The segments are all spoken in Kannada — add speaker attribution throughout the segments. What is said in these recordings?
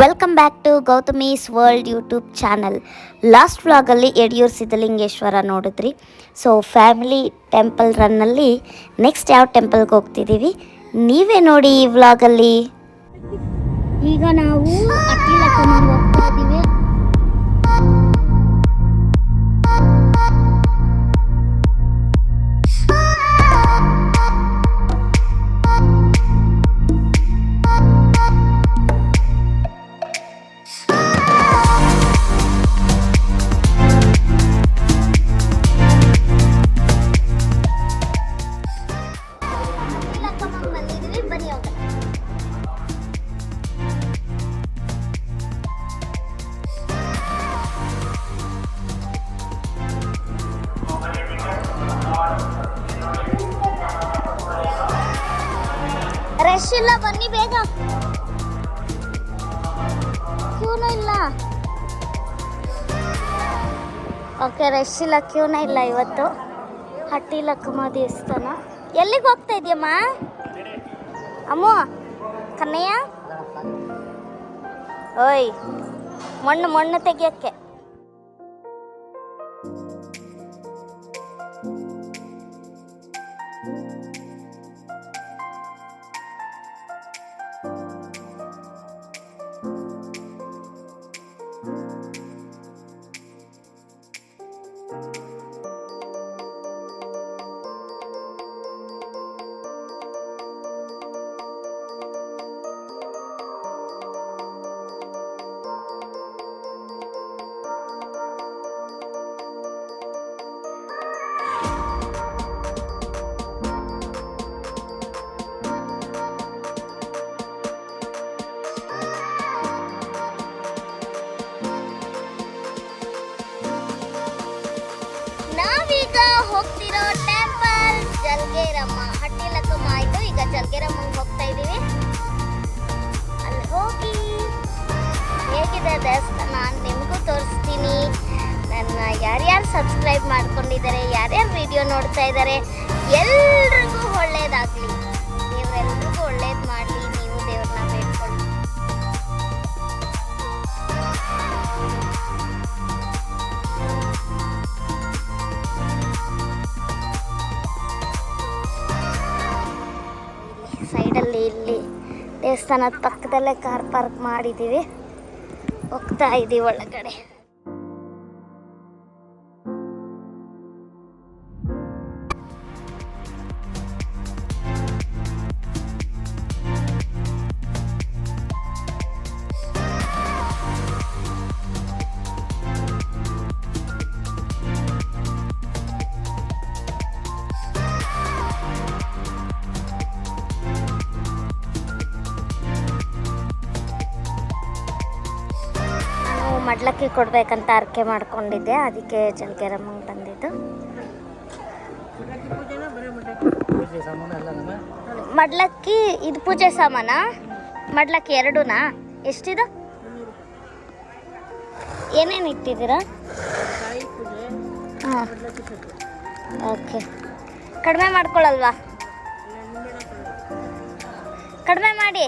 Speaker 1: Welcome back to Gautami's world YouTube channel last ವ್ಲಾಗಲ್ಲಿ ಯಡಿಯೂರು ಸಿದ್ಧಲಿಂಗೇಶ್ವರ ನೋಡಿದ್ರಿ. ಸೊ ಫ್ಯಾಮಿಲಿ ಟೆಂಪಲ್ ರನ್ನಲ್ಲಿ ನೆಕ್ಸ್ಟ್ ಯಾವ ಟೆಂಪಲ್ಗೆ ಹೋಗ್ತಿದ್ದೀವಿ? ನೀವೇ ನೋಡಿ ಈ ವ್ಲಾಗಲ್ಲಿ ಈಗ ನಾವು ಹೋಗ್ತಾ ಇದ್ದೀವಿ. ರಶ್ ಇಲ್ಲ, ಬನ್ನಿ ಬೇಗ. ಕ್ಯೂನೂ ಇಲ್ಲ. ಓಕೆ ರಶ್ ಇಲ್ಲ, ಕ್ಯೂನೇ ಇಲ್ಲ ಇವತ್ತು. ಹಟ್ಟಿ ಲಕ್ಕಮ್ಮ ದೇವಸ್ಥಾನ ಎಲ್ಲಿಗೆ ಹೋಗ್ತಾ ಇದೆಯಮ್ಮ? ಅಮ್ಮ ಕನ್ನಯ್ಯ ಓಯ್, ಮಣ್ಣು ಮಣ್ಣು ತೆಗಿಯೋಕ್ಕೆ. ಜಲ್ಗೇರಮ್ಮ ಹಟ್ಟಿಲಕ್ಕಮ್ಮ ಆಯ್ತು ಈಗ ಜಲ್ಗೇರಮ್ಮಂಗೆ ಹೋಗ್ತಾ ಇದೀವಿ ಅಲ್ಲಿ ಹೋಗಿ. ಹೇಗಿದೆ ದೇವಸ್ಥಾನ? ನಿಮಗೂ ತೋರಿಸ್ತೀನಿ. ನನ್ನ ಯಾರ್ಯಾರು ಸಬ್ಸ್ಕ್ರೈಬ್ ಮಾಡ್ಕೊಂಡಿದ್ದಾರೆ, ಯಾರ್ಯಾರು ವಿಡಿಯೋ ನೋಡ್ತಾ ಇದ್ದಾರೆ, ಎಲ್ರಿಗೂ ಒಳ್ಳೇದಾಗಲಿ. ಇಲ್ಲಿ ದೇವಸ್ಥಾನದ ಪಕ್ಕದಲ್ಲೇ ಕಾರ್ ಪಾರ್ಕ್ ಮಾಡಿದ್ದೀವಿ. ಹೋಗ್ತಾ ಇದ್ದೀವಿ ಒಳಗಡೆ. ನಾನು ಕೊಡಬೇಕಂತ ಅರ್ಕೆ ಮಾಡ್ಕೊಂಡಿದ್ದೆ. ಅದಕ್ಕೆ ಜಲ್ಗೆರಮ್ಮಂಗೆ ಬಂದಿದ್ದು ಮಡ್ಲಕ್ಕಿ ಇದು ಪೂಜೆ ಸಾಮಾನ? ಮಡ್ಲಕ್ಕಿ ಎರಡೂನಾ? ಎಷ್ಟಿದು? ಏನೇನು ಇಟ್ಟಿದ್ದೀರಾ? ಹಾಂ. ಓಕೆ. ಕಡಿಮೆ ಮಾಡ್ಕೊಳ್ಳಲ್ವಾ ಕಡಿಮೆ ಮಾಡಿ.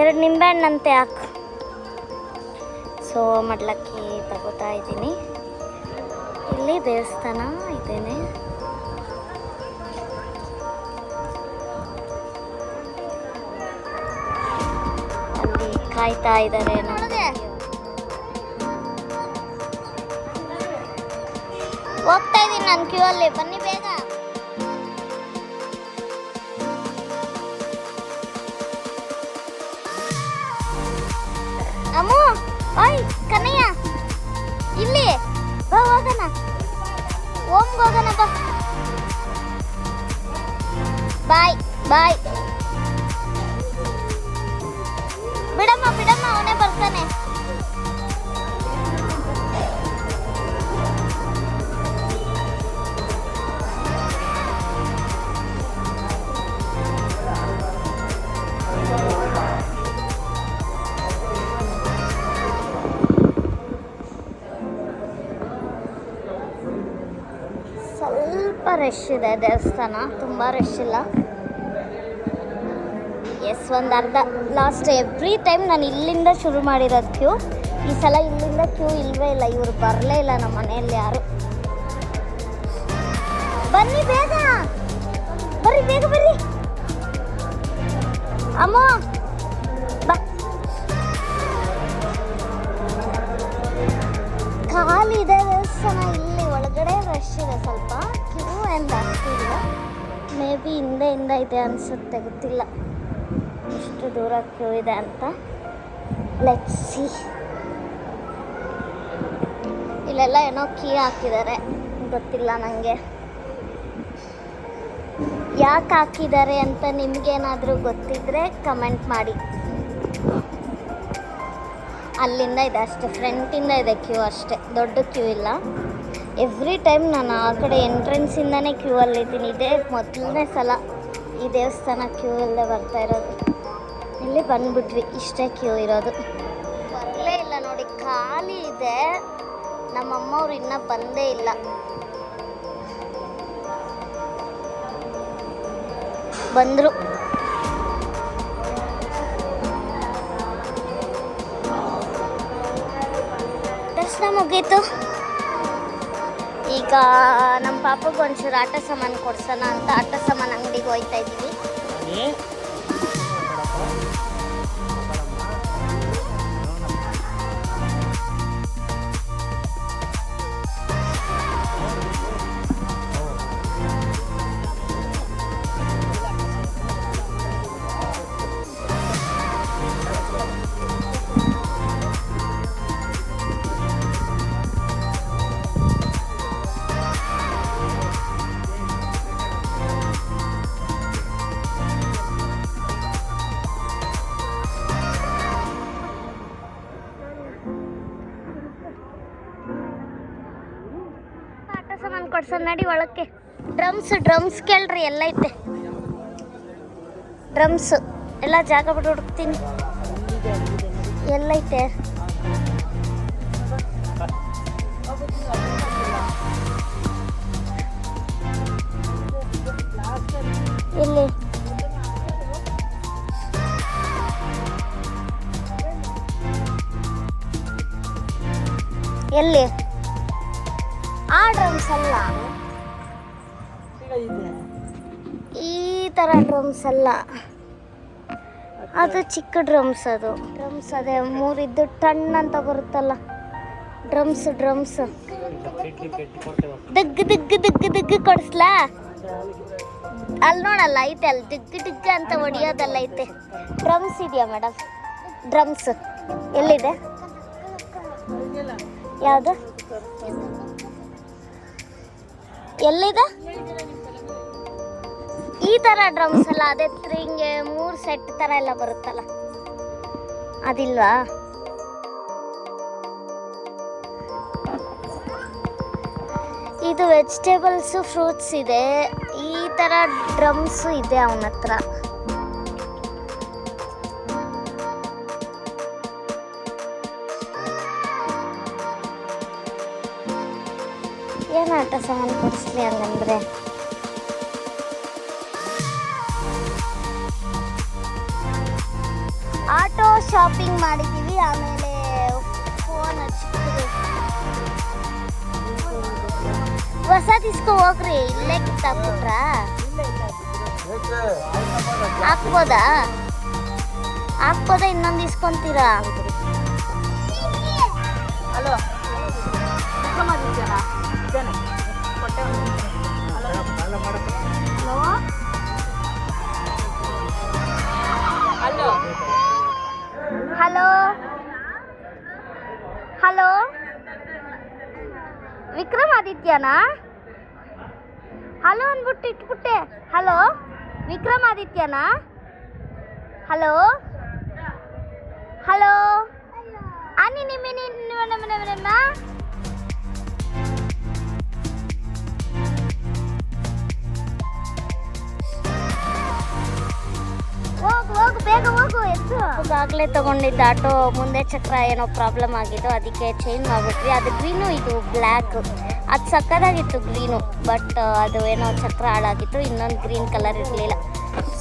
Speaker 1: ಎರಡು ನಿಂಬೆಹಣ್ಣಂತೆ ಹಾಕು. ಸೊ ಮಡ್ಲಕ್ಕಿ ತಗೋತಾ ಇದ್ದೀನಿ. ಇಲ್ಲಿ ದೇವಸ್ಥಾನ ಇದ್ದೇನೆ. ಅಲ್ಲಿ ಕಾಯ್ತಾ ಇದ್ದಾರೆ ಹೋಗ್ತಾ ಇದ್ದೀನಿ ನಾನು ಕ್ಯೂ ಅಲ್ಲಿ. ಬನ್ನಿ. ಓಯ್ ಕನ್ನಯ್ಯ ಇಲ್ಲಿ ಬಾ ಹೋಗೋಣ. ಓಮ್ಗೆ ಹೋಗೋಣ ಬಾ. ಬಾಯ್ ಬಾಯ್ ರಶ್ ಇದೆ ದೇವಸ್ಥಾನ, ತುಂಬ ರಶ್ ಇಲ್ಲ. ಎಸ್ ಒಂದು ಅರ್ಧ ಲಾಸ್ಟ್ ಎವ್ರಿ ಟೈಮ್ ನಾನು ಇಲ್ಲಿಂದ ಶುರು ಮಾಡಿರೋದು ಕ್ಯೂ ಈ ಸಲ ಇಲ್ಲಿಂದ ಕ್ಯೂ ಇಲ್ಲವೇ ಇಲ್ಲ, ಇವರು ಬರಲೇ ಇಲ್ಲ ನಮ್ಮ ಮನೆಯಲ್ಲಿ ಯಾರು. ಬನ್ನಿ ಬೇಗ! ಬರ್ರಿ ಬೇಗ ಬರ್ರಿ. ಅಮ್ಮ! ಬಾ. ಇದೆ ದೇವಸ್ಥಾನ, ಇಲ್ಲಿ ಒಳಗಡೆ ರಶ್ ಇದೆ ಸ್ವಲ್ಪ. ಕ್ಯೂ ಆ್ಯಂಡ್ ಜಾಸ್ತಿ ಇಲ್ಲ ಮೇ ಬಿ ಹಿಂದೆ ಇದೆ ಅನಿಸುತ್ತೆ, ಗೊತ್ತಿಲ್ಲ. ಎಷ್ಟು ದೂರ ಕ್ಯೂ ಇದೆ ಅಂತ. ಲೆಟ್ ಸಿ ಇಲ್ಲೆಲ್ಲ ಏನೋ ಕೀ ಹಾಕಿದ್ದಾರೆ. ಗೊತ್ತಿಲ್ಲ ನನಗೆ ಯಾಕೆ ಹಾಕಿದ್ದಾರೆ ಅಂತ ನಿಮಗೇನಾದರೂ ಗೊತ್ತಿದ್ದರೆ ಕಮೆಂಟ್ ಮಾಡಿ. ಅಲ್ಲಿಂದ ಇದೆ ಅಷ್ಟೇ ಫ್ರಂಟಿಂದ ಇದೆ ಕ್ಯೂ ಅಷ್ಟೇ. ದೊಡ್ಡ ಕ್ಯೂ ಇಲ್ಲ. ಎವ್ರಿ ಟೈಮ್ ನಾನು ಆ ಕಡೆ ಎಂಟ್ರೆನ್ಸಿಂದನೇ ಕ್ಯೂ ಅಲ್ಲಿದ್ದೀನಿ ಇದೇ ಮೊದಲನೇ ಸಲ ಈ ದೇವಸ್ಥಾನ ಕ್ಯೂ ಇಲ್ಲದೆ ಬರ್ತಾ ಇರೋದು. ಇಲ್ಲಿ ಬಂದ್ಬಿಟ್ವಿ, ಇಷ್ಟೇ ಕ್ಯೂ ಇರೋದು. ಬರಲೇ ಇಲ್ಲ ನೋಡಿ, ಖಾಲಿ ಇದೆ. ನಮ್ಮಮ್ಮವ್ರು ಇನ್ನೂ ಬಂದೇ ಇಲ್ಲ. ಬಂದರು. ದರ್ಶನ ಮುಗೀತು. ಈಗ ನಮ್ಮ ಪಾಪಗೆ ಒಂಚೂರು ಆಟ ಸಾಮಾನು ಕೊಡ್ಸೋಣ ಅಂತ ಆಟ ಸಾಮಾನು ಅಂಗಡಿಗೆ ಹೋಯ್ತಾ ಇದ್ದೀವಿ.
Speaker 2: ಏ
Speaker 1: ಆಟ ಕೊಡ್ಸೋದು ನಡಿ ಒಳಕ್ಕೆ. ಡ್ರಮ್ಸ್ ಡ್ರಮ್ಸ್ ಕೇಳ್ರಿ, ಎಲ್ಲ ಐತೆ. ಡ್ರಮ್ಸ್, ಎಲ್ಲ ಜಾಗ ಬಿಟ್ಟು ಹುಡುಕ್ತೀನಿ. ಎಲ್ಲೈತೆ ಇಲ್ಲಿ. ಎಲ್ಲಿ? ಡ್ರಮ್ಸ್ ಅಲ್ಲ ಈ ಥರ ಡ್ರಮ್ಸ್ ಅಲ್ಲ ಅದು ಚಿಕ್ಕ ಡ್ರಮ್ಸ್ ಅದು. ಡ್ರಮ್ಸ್ ಅದೇ ಮೂರಿದ್ದು ಟನ್ ಅಂತ ಬರುತ್ತಲ್ಲ. Drums drums. ದಿಗ್ ದಿಗ್ ದಿಗ್ ದಿಗ್ ಕೊಡಿಸ್ಲಾ? ಅಲ್ಲಿ ನೋಡಲ್ಲ ಐತೆ ಅಲ್ಲಿ. ದಿಗ್ ದಿಗ್ ಅಂತ ಹೊಡಿಯೋದಲ್ಲ ಐತೆ. ಡ್ರಮ್ಸ್ ಇದೆಯಾ ಮೇಡಮ್ ಡ್ರಮ್ಸ್. ಎಲ್ಲಿದೆ? ಯಾವುದು? ಎಲ್ಲಿದೆ? ಈ ಥರ ಡ್ರಮ್ಸ್ ಅಲ್ಲ ಅದೇ ಹಿಂಗೆ ಮೂರು ಸೆಟ್ ಥರ ಎಲ್ಲ ಬರುತ್ತಲ್ಲ. ಅದಿಲ್ವಾ? ಇದು ವೆಜಿಟೇಬಲ್ಸು ಫ್ರೂಟ್ಸ್ ಇದೆ. ಈ ಥರ ಡ್ರಮ್ಸು ಇದೆ ಅವನ ಹತ್ರ ಆಟ ಸಾಮಾನು ಕೊಡಿಸ್ಲಿ ಹಂಗಂದ್ರೆ. ಆಟೋ ಶಾಪಿಂಗ್ ಮಾಡಿದ್ದೀವಿ, ಆಮೇಲೆ ಫೋನ್ ಹಚ್ಚಿದ್ದೀವಿ ಹೊಸ ತಿಸ್ಕೊ ಹೋಗ್ರಿ, ಇಲ್ಲೇ ಕಿತ್ತಾಕ್ಬಿಟ್ರ? ಹಾಕ್ಬೋದಾ? ಹಾಕ್ಬೋದಾ ಇನ್ನೊಂದು ಇಸ್ಕೊಂತೀರಾ ವಿಕ್ರಮಾದಿತ್ಯನಾ ಹಲೋ ಅಂದ್ಬಿಟ್ಟು ಇಟ್ಬಿಟ್ಟೆ. ಹಲೋ ವಿಕ್ರಮಾದಿತ್ಯನಾ ಹಲೋ ಹಲೋ. ಅನ್ನಿ ನಿಮ್ಮಿ ಹೋಗು ಬೇಗ ಹೋಗು ಆಗಲೇ ತಗೊಂಡಿದ್ದ ಆಟೋ. ಮುಂದೆ ಚಕ್ರ ಏನೋ ಪ್ರಾಬ್ಲಮ್ ಆಗಿದ್ದು, ಅದಕ್ಕೆ ಚೇಂಜ್ ಮಾಡ್ಬಿಟ್ರಿ ಅದು ಗ್ರೀನು ಇದು ಬ್ಲ್ಯಾಕ್ ಅದು ಸಕ್ಕದಾಗಿತ್ತು ಗ್ರೀನು ಬಟ್ ಅದು ಏನೋ ಚಕ್ರ ಹಾಳಾಗಿತ್ತು. ಇನ್ನೊಂದು ಗ್ರೀನ್ ಕಲರ್ ಇರಲಿಲ್ಲ.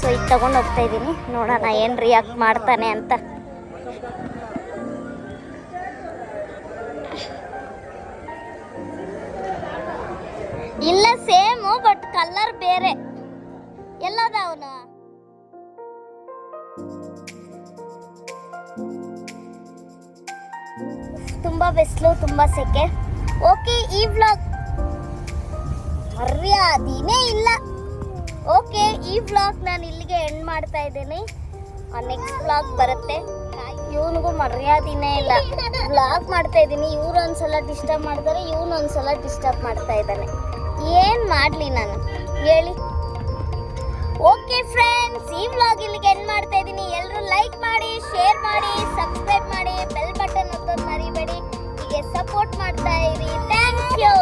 Speaker 1: ಸೊ ಇದು ತಗೊಂಡು ಹೋಗ್ತಾ ಇದ್ದೀನಿ ನೋಡೋಣ ಏನು ರಿಯಾಕ್ಟ್ ಮಾಡ್ತಾನೆ ಅಂತ. ಇಲ್ಲ ಸೇಮು ಬಟ್ ಕಲರ್ ಬೇರೆ. ಎಲ್ಲದ ಅವನು? ತುಂಬಾ ಬಿಸಿಲು, ತುಂಬಾ ಸೆಕೆ. ಓಕೆ, ಈ ವ್ಲಾಗ್ ಮರ್ಯಾದಿನೇ ಇಲ್ಲ. ಓಕೆ, ಈ ವ್ಲಾಗ್ ನಾನು ಇಲ್ಲಿಗೆ ಎಂಡ್ ಮಾಡ್ತಾ ಇದ್ದೀನಿ. ನೆಕ್ಸ್ಟ್ ವ್ಲಾಗ್ ಬರುತ್ತೆ. ಇವನಿಗೂ ಮರ್ಯಾದಿನೇ ಇಲ್ಲ. ವ್ಲಾಗ್ ಮಾಡ್ತಾ ಇದ್ದೀನಿ. ಇವ್ರು ಒಂದ್ಸಲ ಡಿಸ್ಟರ್ಬ್ ಮಾಡ್ತಾರೆ, ಇವನು ಒಂದ್ಸಲ ಡಿಸ್ಟರ್ಬ್ ಮಾಡ್ತಾ ಇದ್ದಾನೆ. ಏನು ಮಾಡಲಿ ನಾನು? ಹೇಳಿ. ಓಕೆ ಫ್ರೆಂಡ್ಸ್ ಈ ವ್ಲಾಗ್ ಇಲ್ಲಿಗೆ ಎಂಡ್ ಮಾಡ್ತಾ ಇದ್ದೀನಿ. ಎಲ್ಲರೂ ಲೈಕ್ ಮಾಡಿ ಶೇರ್ ಮಾಡಿ ಸಬ್ಸ್ಕ್ರೈಬ್ ಮಾಡಿ ಬೆಲ್ ಬಟನ್ ಒತ್ತೋದು ಮರಿಬೇಡಿ. ಹೀಗೆ ಸಪೋರ್ಟ್ ಮಾಡ್ತಾ ಇರಿ. Thank you